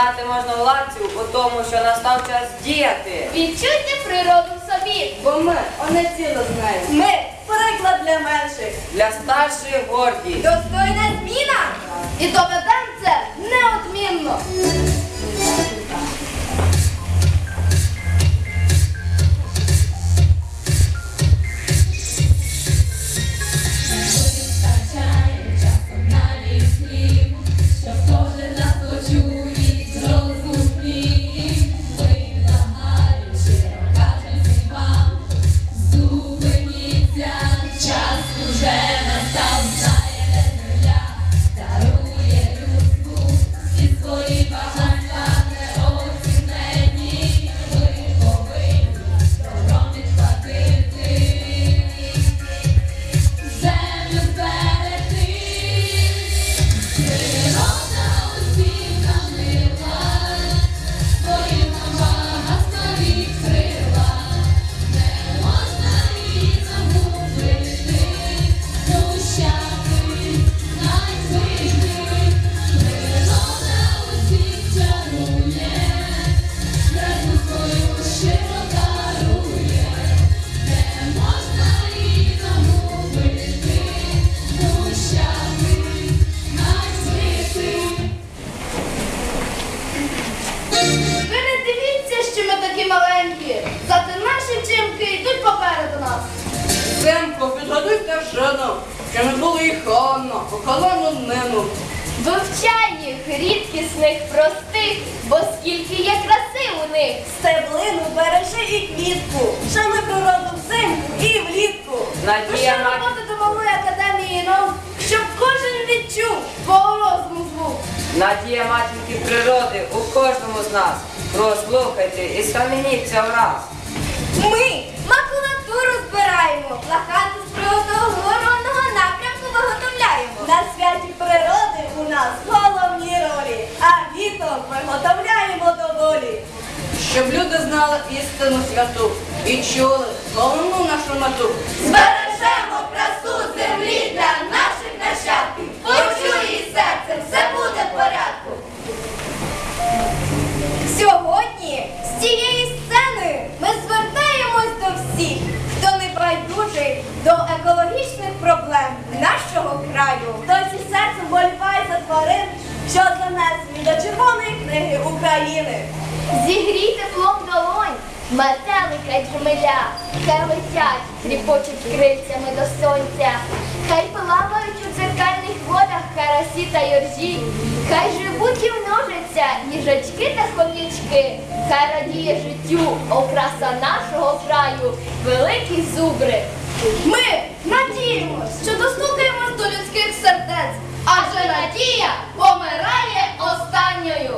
Переконати можна владцю у тому, що настав час діяти. Відчуйте природу в собі. Бо ми одне ціло знаємо. Ми приклад для менших. Для старших гордість. Достойна зміна. І доведемо Надія матінки природи у кожному з нас. Прослухайте і схаменіться враз. Ми макулатуру збираємо, плакати з приводу оборонного напрямку виготовляємо. На святі природи у нас головні ролі, а літом виготовляємо доволі. Щоб люди знали істину святу і чули головну нашу мету. Збережемо проблем нашого краю. Хтось із серцем боліває за тварин, що занесені до Червоної книги України. Зігрій теплом долонь, метелика й джмеля, хай летять, тріпочуть крильцями до сонця, хай плавають у дзеркальних водах карасі та йоржі, хай живуть і множаться їжачки та хом'ячки, хай радіє життю окраса нашого краю, великі зубри. Ми надіємось, що дослухаємось до людських сердець, адже надія помирає останньою.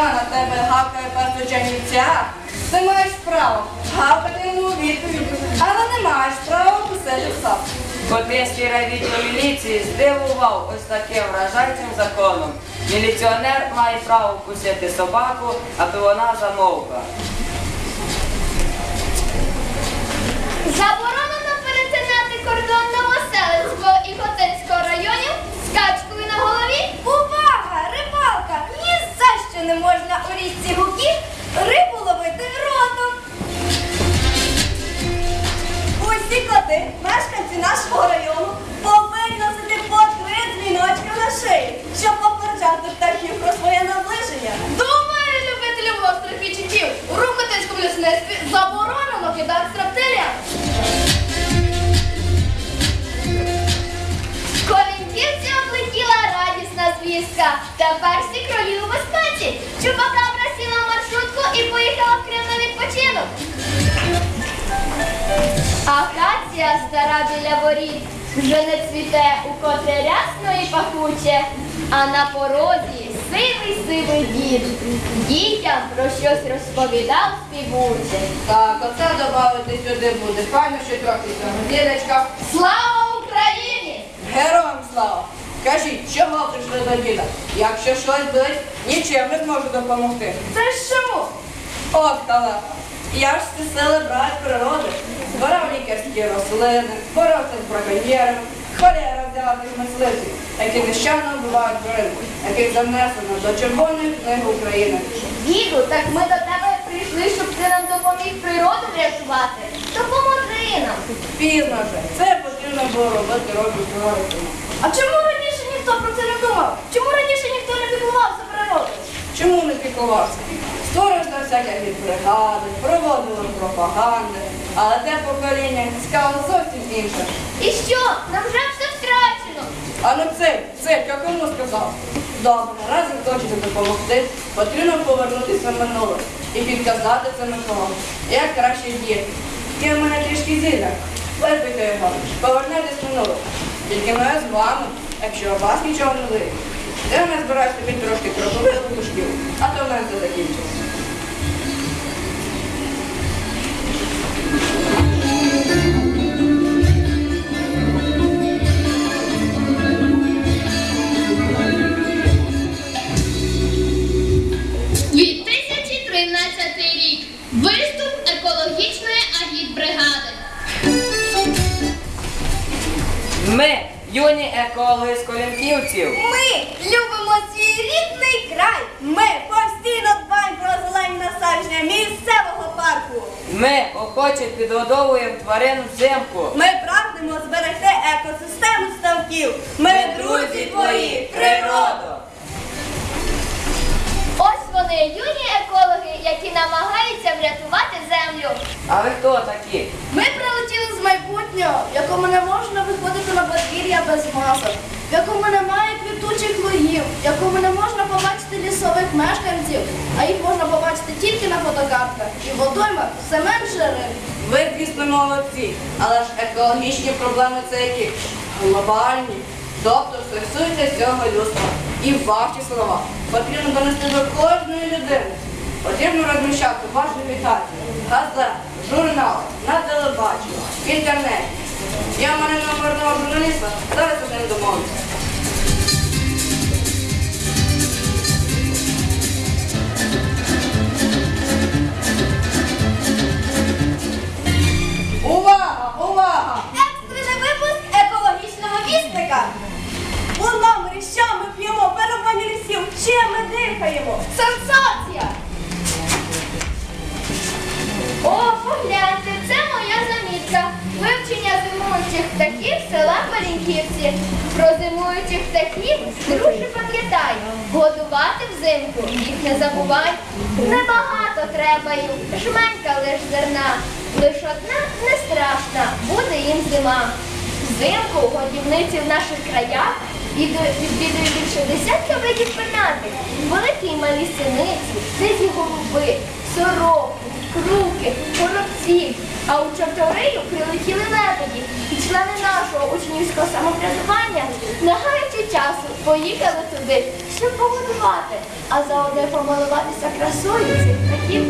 Якщо на тебе гавкає пес у ти маєш право гавкати йому у відповідь, але не маєш права кусити пса. Котинський райвідділ міліції здивував ось таким вражаючим законом. Міліціонер має право вкусити собаку, аби вона замовкла. Заборонено перетинати кордон Новоселицького і Хотинського районів з качкою на голові. Увага! Що не можна у річці гуків рибу ловити ротом. Усі коти, мешканці нашого району, повинні носити по три дзвіночка на шиї, щоб попереджати птахів про своє наближення. Думаю, любителів гострих відчуттів у Рукотинському лісництві заборонено кидати строптилля. Колінківці облетіла радісна звістка. Тепер всі. Чупакабра сіла в маршрутку і поїхала в Крим на відпочинок. Акація стара біля воріт вже не цвіте у котре рясно і пахуче, а на порозі сивий сивий дід. Дітям про щось розповідав співуче. Так, оце додати сюди буде. Файно, що трохи дідочка. Слава Україні! Героям слава! Кажіть, чого прийшли до діда? Якщо щось болить, нічим не зможу допомогти. Це ж чому? От. Я ж сили брат природи. Збирав лікарські рослини, боровся з браконьєрами, холера взяла тих мисливців, які нещадно вбивають тварин, яких занесено до Червоної книги України. Діду, так ми до тебе прийшли, щоб ти нам допоміг природу врятувати. Допоможи нам. Пізно вже. Це потрібно було робити тому. А чому раніше ніхто про це не думав? Чому раніше ніхто не піклувався природою? Чому не піклувався? Створив на всякі бригади, проводили пропаганди, але те покоління цікаво зовсім інше. І що? Нам вже все втрачено. А ну це, це, я кому сказав? Добре, раз ви хочете допомогти, потрібно повернутися в минуле і підказати це Миколу. Як краще діяти. Є в мене трішки зілля. Випийте його, повернетесь в минуле. Тільки ми з вами, якщо вас нічого не вийде. Де мене збираюсь тобі трошки крокових петушків, а то в мене все закінчиться. – 2013 рік. Виступ екологічної агітбригади. Ми, юні екологи з Колінківців, Ми любимо свій рідний край. Ми постійно дбаємо про зелені насадження місцевого парку. ми охоче підгодовуємо тварин взимку. Ми прагнемо зберегти екосистему ставків. Ми друзі твої, природа. Ось вони, юні екологи, які намагаються врятувати землю. А ви хто такі? Ми прилетіли з майбутнього, в якому не можна виходити на подвір'я без масок, в якому немає квітучих лугів, в якому не можна побачити лісових мешканців, а їх можна побачити тільки на фотокартках. І водоймах все менше риб. Ви, звісно, молодці, але ж екологічні проблеми це які? Глобальні. Тобто стосуються всього людства. І ваші слова потрібно донести до кожної людини. Потрібно розміщати ваші агітації, газети, журнали, на телебаченні, в інтернеті. Я мене номер одного журналіста, зараз з ним домовлюся. Увага! Увага! Екстрений випуск екологічного вісника. У номері, що ми п'ємо, перебані лісів, чим ми дихаємо. Сенсація! Малінківці. Про зимуючих птахів друже пам'ятай, годувати взимку їх не забувай. Небагато треба їм, жменька лиш зерна. Лиш одна не страшна, буде їм зима. Взимку годівниці в наших краях віду- відвідують більше десятка видів пенатів. Великі і малі синиці, дизі голуби, сороки, круки, коробці. А у чорторию прилетіли лебеді, і члени нашого учнівського самоврядування, не гаючи часу, поїхали туди, щоб погодувати, а заодно помилуватися красою цих птахів.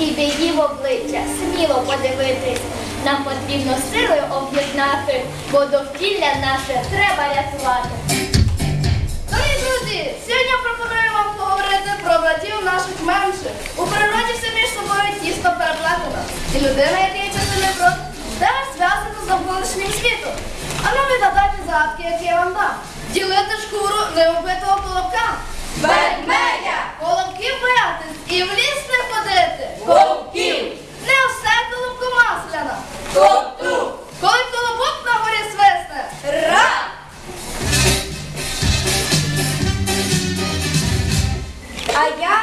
І бії в обличчя, сміло подивитись. Нам потрібно силою об'єднати, бо довкілля наше треба рятувати. Дорогі друзі, сьогодні пропоную вам поговорити про братів наших менших. У природі все між собою тісно переплетено. І людина, який частини брод, теж зв'язана з навколишнім світом. А ну відгадайте загадки, які я вам дам. Ділити шкуру невбитого колобка. Ведмедя! Колобків боятись і в ліс не ходити. Вовків! Не все колобку Коли колобок на горі свисне. Ра! А я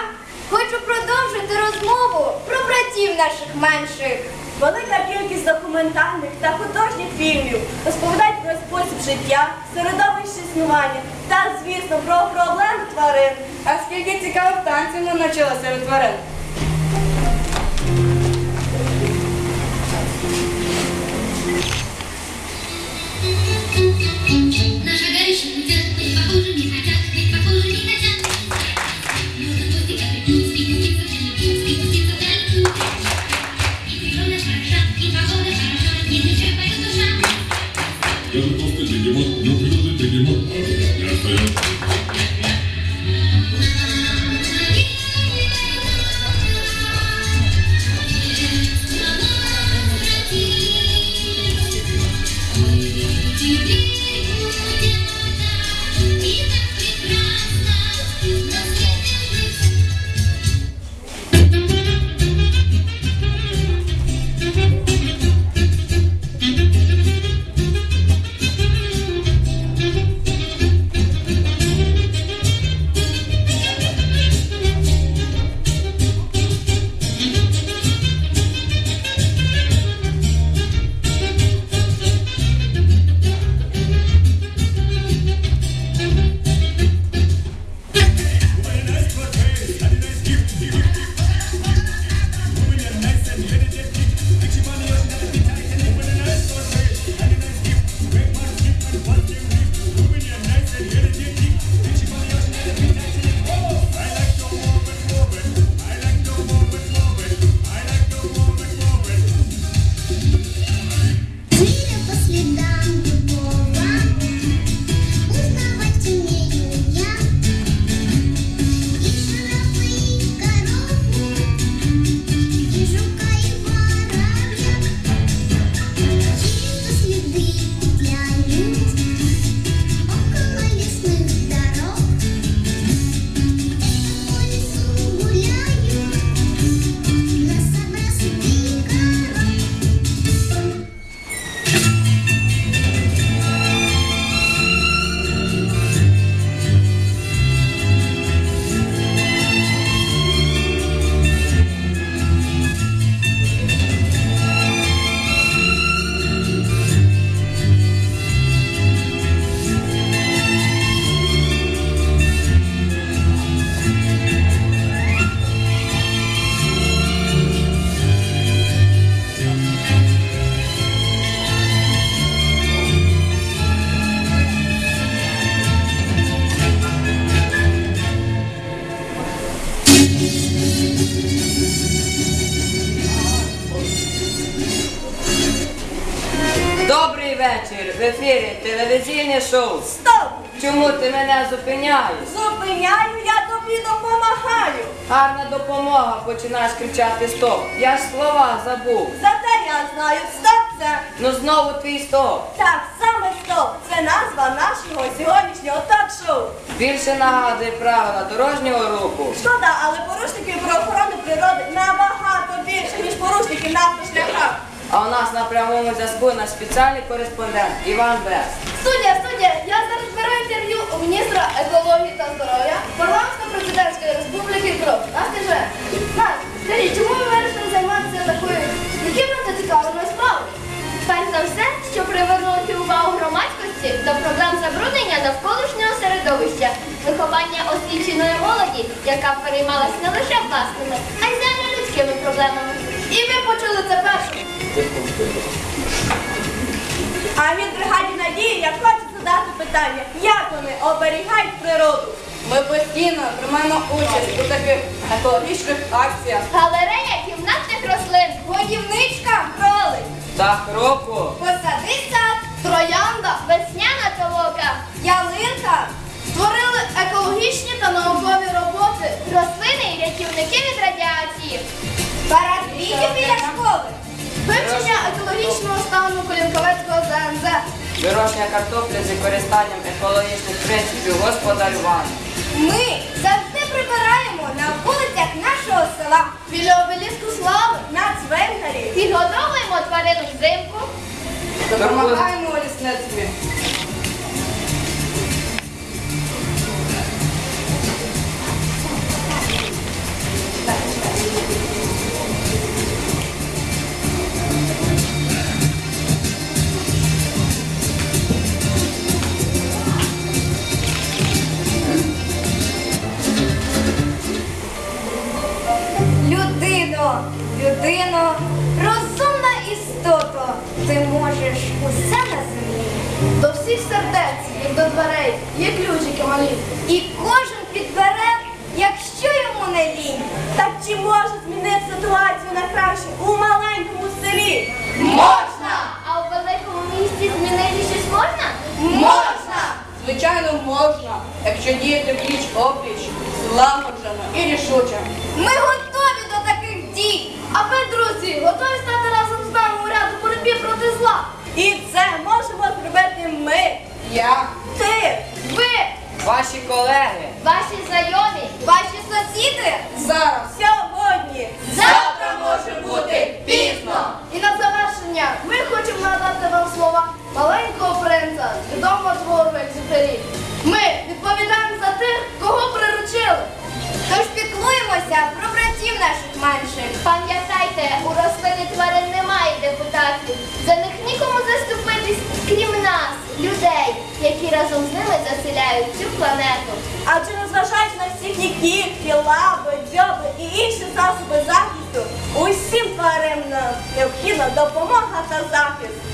хочу продовжити розмову про братів наших менших. Велика кількість документальних та художніх фільмів розповідають про спосіб життя, середовище існування та, звісно, про проблеми тварин. А скільки цікавих танців ми навчили серед тварин? Телевізійне. Стоп! Чому ти мене зупиняєш? Зупиняю, я тобі допомагаю. Гарна допомога, починаєш кричати стоп. Я ж слова забув. Зате я знаю, стоп це. Ну знову твій стоп. Так, саме стоп. Це назва нашого сьогоднішнього ток-шоу. Більше нагадує правила дорожнього руху. Шкода, але порушників про охорону природи набагато більше, ніж порушників на автошляхах. А у нас на прямому зв'язку наш спеціальний кореспондент Іван Бес. Студія, студія, я зараз беру інтерв'ю у міністра екології та здоров'я парламентсько-президентської республіки Кров. Же, Настя, скажіть, чому ви вирішили займатися такою, яким зацікавленою справою? Перш за все, що привернути увагу громадськості до проблем забруднення навколишнього середовища, виховання освіченої молоді, яка переймалась не лише власними, а й загальнолюдськими проблемами. І ви почули це першим. А від бригаді надії я хочу задати питання, як вони оберігають природу. Ми постійно приймаємо участь у таких екологічних акціях. Галерея кімнатних рослин. Годівничка, кролик, Так року. посади сад, Троянда Весняна толока. ялинка, створили екологічні та наукові роботи. Рослини і рятівники від радіації. парад біля школи. Вивчення екологічного стану Колінковецького ЗНЗ. Вирощення картоплі з використанням екологічних принципів господарювання. Ми завжди прибираємо на вулицях нашого села, Біля обеліску слави. на Цвенгарі. Підгодовуємо тварину взимку. Допомагаємо лісництві. Людино, людино, розумна істота, ти можеш усе на землі. До всіх сердець, як до дверей, є ключики малі. І кожен підбере, якщо йому не лінь. Так чи може змінити ситуацію на краще у маленькому селі? Можна! А у великому місті змінити щось можна? Можна! Звичайно, можна, якщо діяти пліч опліч, злагоджено і рішуче. Ми готові до таких дій. А ви, друзі, готові стати разом з нами у ряду боротьбі проти зла? І це можемо зробити ми. Я. Ти. Ви, Ваші колеги. Ваші знайомі. Ваші сусіди. Зараз. Сьогодні. Завтра може бути пізно. і на завершення ми хочемо надати вам слова маленького принца, відомого твору екзюпері. Ми відповідаємо за тих, кого приручили. Тож піклуємося про братів наших менших. Заступитись, крім нас, людей, які разом з ними заселяють цю планету. Адже незважаючи на всі кігті, лапи, дзьоби і інші засоби захисту, усім тваринам необхідна допомога та захист.